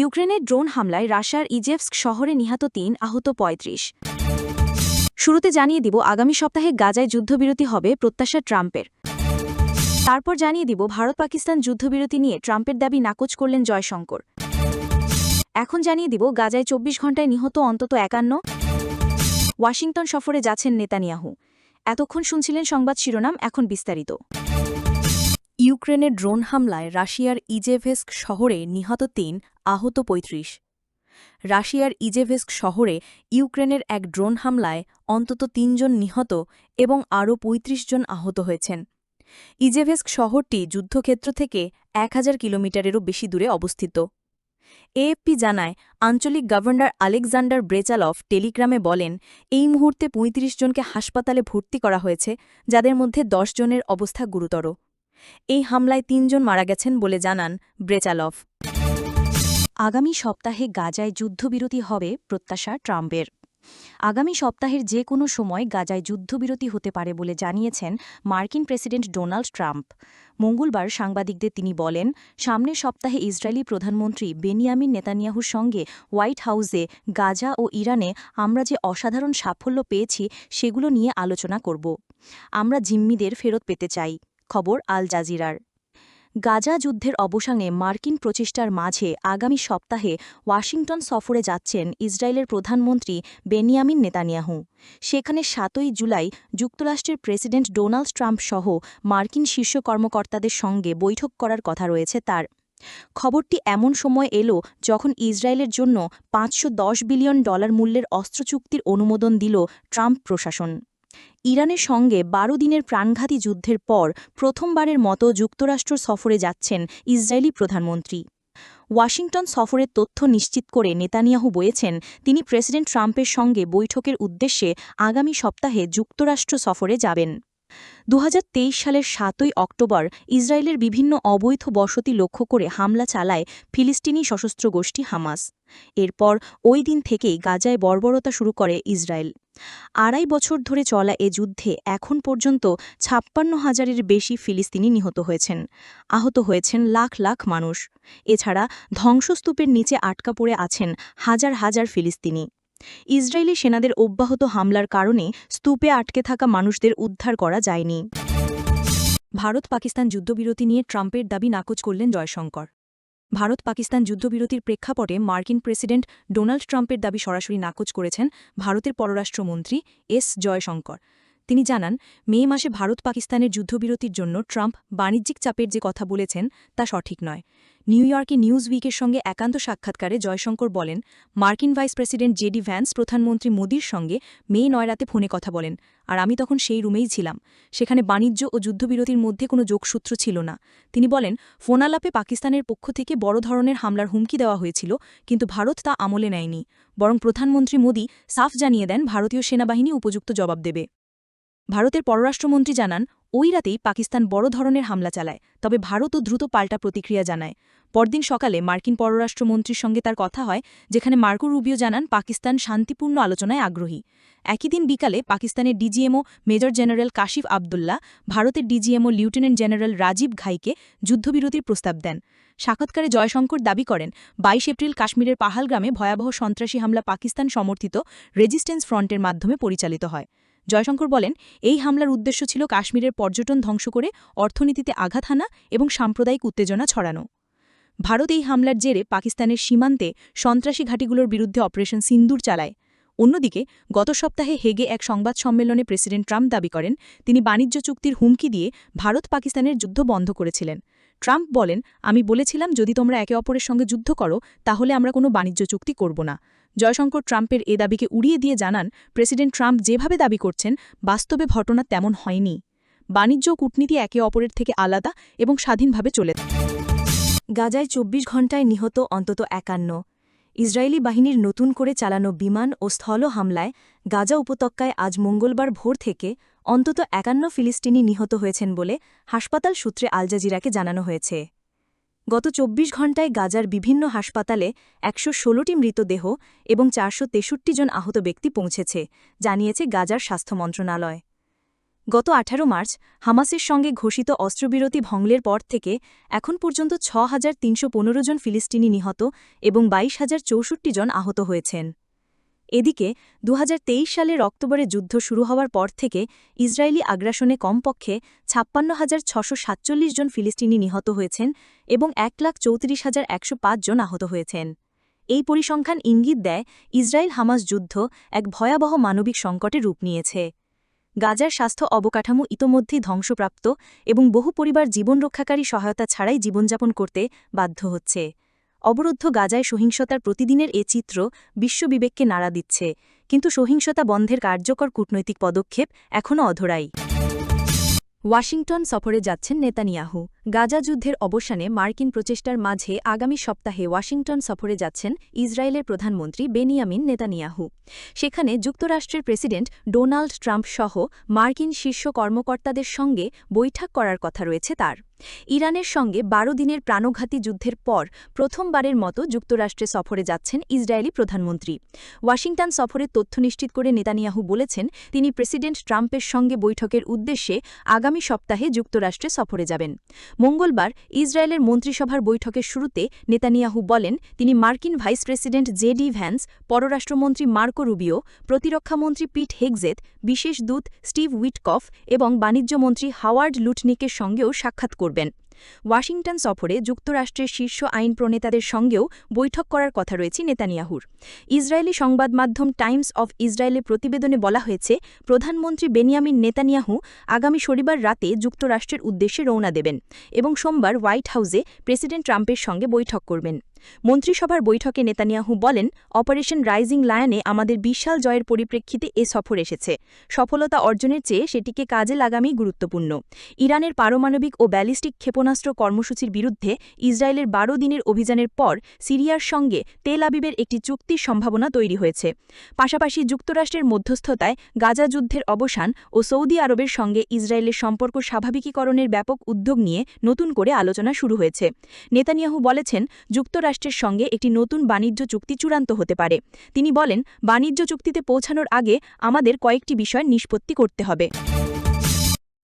ইউক্রেনের ড্রোন হামলায় রাশিয়ার ইজেভস্ক শহরে নিহত তিন, আহত পঁয়ত্রিশ। শুরুতে জানিয়ে দিব, আগামী সপ্তাহে গাজায় যুদ্ধবিরতি হবে প্রত্যাশা ট্রাম্পের। তারপর জানিয়ে দিব ভারত পাকিস্তান যুদ্ধবিরতি নিয়ে ট্রাম্পের দাবি নাকচ করলেন জয়শঙ্কর। এখন জানিয়ে দিব, গাজায় চব্বিশ ঘন্টায় নিহত অন্তত একান্ন। ওয়াশিংটন সফরে যাচ্ছেন নেতানিয়াহু। এতক্ষণ শুনছিলেন সংবাদ শিরোনাম, এখন বিস্তারিত। ইউক্রেনের ড্রোন হামলায় রাশিয়ার ইজেভেস্ক শহরে নিহত তিন, আহত পঁয়ত্রিশ। রাশিয়ার ইজেভেস্ক শহরে ইউক্রেনের এক ড্রোন হামলায় অন্তত তিনজন নিহত এবং আরও ৩৫ জন আহত হয়েছেন। ইজেভেস্ক শহরটি যুদ্ধক্ষেত্র থেকে এক হাজার কিলোমিটারেরও বেশি দূরে অবস্থিত। এএফপি জানায়, আঞ্চলিক গভর্নর আলেকজান্ডার ব্রেচালফ টেলিগ্রামে বলেন, এই মুহূর্তে ৩৫ জনকে হাসপাতালে ভর্তি করা হয়েছে, যাদের মধ্যে দশ জনের অবস্থা গুরুতর। এই হামলায় তিনজন মারা গেছেন বলে জানান ব্রেচালফ আগামী সপ্তাহে গাজায় যুদ্ধবিরতি হবে প্রত্যাশা ট্রাম্পের। আগামী সপ্তাহের যে কোনো সময় গাজায় যুদ্ধবিরতি হতে পারে বলে জানিয়েছেন মার্কিন প্রেসিডেন্ট ডোনাল্ড ট্রাম্প। মঙ্গলবার সাংবাদিকদের তিনি বলেন, সামনের সপ্তাহে ইসরায়েলি প্রধানমন্ত্রী বেনিয়ামিন নেতানিয়াহুর সঙ্গে হোয়াইট হাউসে গাজা ও ইরানে আমরা যে অসাধারণ সাফল্য পেয়েছি সেগুলো নিয়ে আলোচনা করব। আমরা জিম্মিদের ফেরত পেতে চাই। খবর আল জাজিরার। গাজা যুদ্ধের অবসানে মার্কিন প্রচেষ্টার মাঝে আগামী সপ্তাহে ওয়াশিংটন সফরে যাচ্ছেন ইসরায়েলের প্রধানমন্ত্রী বেনিয়ামিন নেতানিয়াহু। সেখানে সাতই জুলাই যুক্তরাষ্ট্রের প্রেসিডেন্ট ডোনাল্ড ট্রাম্প সহ মার্কিন শীর্ষ কর্মকর্তাদের সঙ্গে বৈঠক করার কথা রয়েছে তার। খবরটি এমন সময় এলো যখন ইসরায়েলের জন্য পাঁচশো দশ বিলিয়ন ডলার মূল্যের অস্ত্র চুক্তির অনুমোদন দিল ট্রাম্প প্রশাসন। ইরানের সঙ্গে বারো দিনের প্রাণঘাতী যুদ্ধের পর প্রথমবারের মতো যুক্তরাষ্ট্র সফরে যাচ্ছেন ইসরায়েলি প্রধানমন্ত্রী। ওয়াশিংটন সফরের তথ্য নিশ্চিত করে নেতানিয়াহু বলেছেন, তিনি প্রেসিডেন্ট ট্রাম্পের সঙ্গে বৈঠকের উদ্দেশ্যে আগামী সপ্তাহে যুক্তরাষ্ট্র সফরে যাবেন। দু হাজার তেইশ সালের সাতই অক্টোবর ইসরায়েলের বিভিন্ন অবৈধ বসতি লক্ষ্য করে হামলা চালায় ফিলিস্তিনি সশস্ত্র গোষ্ঠী হামাস। এরপর ওই দিন থেকেই গাজায় বর্বরতা শুরু করে ইসরায়েল। আড়াই বছর ধরে চলা এ যুদ্ধে এখন পর্যন্ত ছাপ্পান্ন হাজারের বেশি ফিলিস্তিনি নিহত হয়েছেন। আহত হয়েছেন লাখ লাখ মানুষ। এছাড়া ধ্বংসস্তূপের নিচে আটকা পড়ে আছেন হাজার হাজার ফিলিস্তিনি। ইসরায়েলি সেনাদের অব্যাহত হামলার কারণে স্তূপে আটকে থাকা মানুষদের উদ্ধার করা যায়নি। ভারত পাকিস্তান যুদ্ধবিরতি নিয়ে ট্রাম্পের দাবি নাকচ করলেন জয়শঙ্কর। ভারত পাকিস্তান যুদ্ধবিরতির প্রেক্ষাপটে মার্কিন প্রেসিডেন্ট ডোনাল্ড ট্রাম্পের দাবি সরাসরি নাকচ করেছেন ভারতের পররাষ্ট্রমন্ত্রী এস জয়শঙ্কর। তিনি জানান, মে মাসে ভারত পাকিস্তানের যুদ্ধবিরতির জন্য ট্রাম্প বাণিজ্যিক চাপের যে কথা বলেছেন তা সঠিক নয়। নিউ ইয়র্কে নিউজ উইকের সঙ্গে একান্ত সাক্ষাৎকারে জয়শঙ্কর বলেন, মার্কিন ভাইস প্রেসিডেন্ট জেডি ভ্যান্স প্রধানমন্ত্রী মোদির সঙ্গে মে নয় রাতে ফোনে কথা বলেন, আর আমি তখন সেই রুমেই ছিলাম। সেখানে বাণিজ্য ও যুদ্ধবিরতির মধ্যে কোনো যোগসূত্র ছিল না। তিনি বলেন, ফোনালাপে পাকিস্তানের পক্ষ থেকে বড় ধরনের হামলার হুমকি দেওয়া হয়েছিল, কিন্তু ভারত তা আমলে নেয়নি। বরং প্রধানমন্ত্রী মোদি সাফ জানিয়ে দেন, ভারতীয় সেনাবাহিনী উপযুক্ত জবাব দেবে। ভারতের পররাষ্ট্রমন্ত্রী জানান, ওই রাতেই পাকিস্তান বড় ধরনের হামলা চালায়, তবে ভারতও দ্রুত পাল্টা প্রতিক্রিয়া জানায়। পরদিন সকালে মার্কিন পররাষ্ট্রমন্ত্রীর সঙ্গে তার কথা হয়, যেখানে মার্কো রুবিও জানান, পাকিস্তান শান্তিপূর্ণ আলোচনায় আগ্রহী। একই দিন বিকালে পাকিস্তানের DGMO major general Kashif Abdullah, ভারতের ডিজিএমও লিউটেন্যান্ট জেনারেল রাজীব ঘাইকে যুদ্ধবিরতির প্রস্তাব দেন। সাক্ষাৎকারে জয়শঙ্কর দাবি করেন, বাইশ এপ্রিল কাশ্মীরের পাহালগ্রামে ভয়াবহ সন্ত্রাসী হামলা পাকিস্তান সমর্থিত রেজিস্ট্যান্স ফ্রন্টের মাধ্যমে পরিচালিত হয়। জয়শঙ্কর বলেন, এই হামলার উদ্দেশ্য ছিল কাশ্মীরের পর্যটন ধ্বংস করে অর্থনীতিতে আঘাত হানা এবং সাম্প্রদায়িক উত্তেজনা ছড়ানো। ভারত এই হামলার জেরে পাকিস্তানের সীমান্তে সন্ত্রাসী ঘাঁটিগুলোর বিরুদ্ধে অপারেশন সিন্দুর চালায়। অন্যদিকে, গত সপ্তাহে হেগে এক সংবাদ সম্মেলনে প্রেসিডেন্ট ট্রাম্প দাবি করেন, তিনি বাণিজ্য চুক্তির হুমকি দিয়ে ভারত পাকিস্তানের যুদ্ধ বন্ধ করেছিলেন। ট্রাম্প বলেন, আমি বলেছিলাম, যদি তোমরা একে অপরের সঙ্গে যুদ্ধ করো, তাহলে আমরা কোনো বাণিজ্য চুক্তি করব না। জয়শঙ্কর ট্রাম্পের এ দাবিকে উড়িয়ে দিয়ে জানান, প্রেসিডেন্ট ট্রাম্প যেভাবে দাবি করছেন, বাস্তবে ঘটনা তেমন হয়নি। বাণিজ্য কূটনীতি একে অপরের থেকে আলাদা এবং স্বাধীনভাবে চলে গাজায় ২৪ ঘণ্টায় নিহত অন্তত একান্ন। ইসরায়েলি বাহিনীর নতুন করে চালানো বিমান ও স্থল হামলায় গাজা উপত্যকায় আজ মঙ্গলবার ভোর থেকে অন্তত একান্ন ফিলিস্তিনি নিহত হয়েছেন বলে হাসপাতাল সূত্রে আলজাজিরাকে জানানো হয়েছে। গত ২৪ ঘণ্টায় গাজার বিভিন্ন হাসপাতালে একশো ষোলোটি মৃতদেহ এবং চারশো তেষট্টি জন আহত ব্যক্তি পৌঁছেছে, জানিয়েছে গাজার স্বাস্থ্য মন্ত্রণালয়। গত আঠারো মার্চ হামাসের সঙ্গে ঘোষিত অস্ত্রবিরতি ভঙ্গলের পর থেকে এখন পর্যন্ত ছ জন ফিলিস্তিনি নিহত এবং বাইশ জন আহত হয়েছেন। এদিকে দু সালের অক্টোবরে যুদ্ধ শুরু হওয়ার পর থেকে ইসরায়েলি আগ্রাসনে কমপক্ষে ছাপ্পান্ন হাজার ছশো সাতচল্লিশ জন ফিলিস্তিনি নিহত হয়েছেন এবং এক লাখ চৌত্রিশ হাজার একশো জন আহত হয়েছেন। এই পরিসংখ্যান ইঙ্গিত দেয়, ইসরায়েল হামাস যুদ্ধ এক ভয়াবহ মানবিক সংকটে রূপ নিয়েছে। গাজার স্বাস্থ্য অবকাঠামো ইতোমধ্যেই ধ্বংসপ্রাপ্ত এবং বহু পরিবার জীবন রক্ষাকারী সহায়তা ছাড়াই জীবনযাপন করতে বাধ্য হচ্ছে। অবরুদ্ধ গাজায় সহিংসতার প্রতিদিনের এ চিত্র বিশ্ববিবেককে নাড়া দিচ্ছে, কিন্তু সহিংসতা বন্ধের কার্যকর কূটনৈতিক পদক্ষেপ এখনও অধরাই। ওয়াশিংটন সফরে যাচ্ছেন নেতানিয়াহু। গাজা যুদ্ধের অবসানে মার্কিন প্রচেষ্টার মাঝে আগামী সপ্তাহে ওয়াশিংটন সফরে যাচ্ছেন ইসরায়েলের প্রধানমন্ত্রী বেনিয়ামিন নেতানিয়াহু। সেখানে যুক্তরাষ্ট্রের প্রেসিডেন্ট ডোনাল্ড ট্রাম্প সহ মার্কিন শীর্ষ কর্মকর্তাদের সঙ্গে বৈঠক করার কথা রয়েছে তার। ইরানের সঙ্গে বারো দিনের প্রাণঘাতী যুদ্ধের পর প্রথমবারের মতো যুক্তরাষ্ট্রে সফরে যাচ্ছেন ইসরায়েলি প্রধানমন্ত্রী। ওয়াশিংটন সফরের তথ্য নিশ্চিত করে নেতানিয়াহু বলেছেন, তিনি প্রেসিডেন্ট ট্রাম্পের সঙ্গে বৈঠকের উদ্দেশ্যে আগামী সপ্তাহে যুক্তরাষ্ট্রে সফরে যাবেন। মঙ্গলবার ইসরায়েলের মন্ত্রিসভার বৈঠকের শুরুতে নেতানিয়াহু বলেন, তিনি মার্কিন vice president J D Vance, পররাষ্ট্রমন্ত্রী মার্কো রুবিও, প্রতিরক্ষামন্ত্রী পিট হেগজেত, বিশেষ দূত স্টিভ উইটকফ এবং বাণিজ্যমন্ত্রী হাওয়ার্ড লুটনিকের সঙ্গেও সাক্ষাৎ করবেন ওয়াশিংটন সফরে যুক্তরাষ্ট্রের শীর্ষ আইন প্রণেতাদের সঙ্গেও বৈঠক করার কথা রয়েছে নেতানিয়াহুর। ইসরায়েলি সংবাদ মাধ্যম টাইমস অফ ইসরায়েলের প্রতিবেদনে বলা হয়েছে, প্রধানমন্ত্রী বেনিয়ামিন নেতানিয়াহু আগামী শনিবার রাতে যুক্তরাষ্ট্রের উদ্দেশ্যে রওনা দেবেন এবং সোমবার হোয়াইট হাউসে প্রেসিডেন্ট ট্রাম্পের সঙ্গে বৈঠক করবেন। মন্ত্রিসভার বৈঠকে নেতানিয়াহু বলেন, অপারেশন রাইজিং লায়নে আমাদের বিশাল জয়ের পরিপ্রেক্ষিতে এ সফর এসেছে। সফলতা অর্জনের চেয়ে সেটিকে কাজে লাগামই গুরুত্বপূর্ণ। ইরানের পারমাণবিক ও ব্যালিস্টিক ক্ষেপণাস্ত্র কর্মসূচির বিরুদ্ধে ইসরায়েলের বারো দিনের অভিযানের পর সিরিয়ার সঙ্গে তেল আবিবের একটি চুক্তির সম্ভাবনা তৈরি হয়েছে। পাশাপাশি যুক্তরাষ্ট্রের মধ্যস্থতায় গাজা যুদ্ধের অবসান ও সৌদি আরবের সঙ্গে ইসরায়েলের সম্পর্ক স্বাভাবিকীকরণের ব্যাপক উদ্যোগ নিয়ে নতুন করে আলোচনা শুরু হয়েছে। নেতানিয়াহু বলেছেন যুক্তরাষ্ট্রের সঙ্গে একটি নতুন বাণিজ্য চুক্তি চূড়ান্ত হতে পারে। তিনি বলেন, বাণিজ্য চুক্তিতে পৌঁছানোর আগে আমাদের কয়েকটি বিষয় নিষ্পত্তি করতে হবে।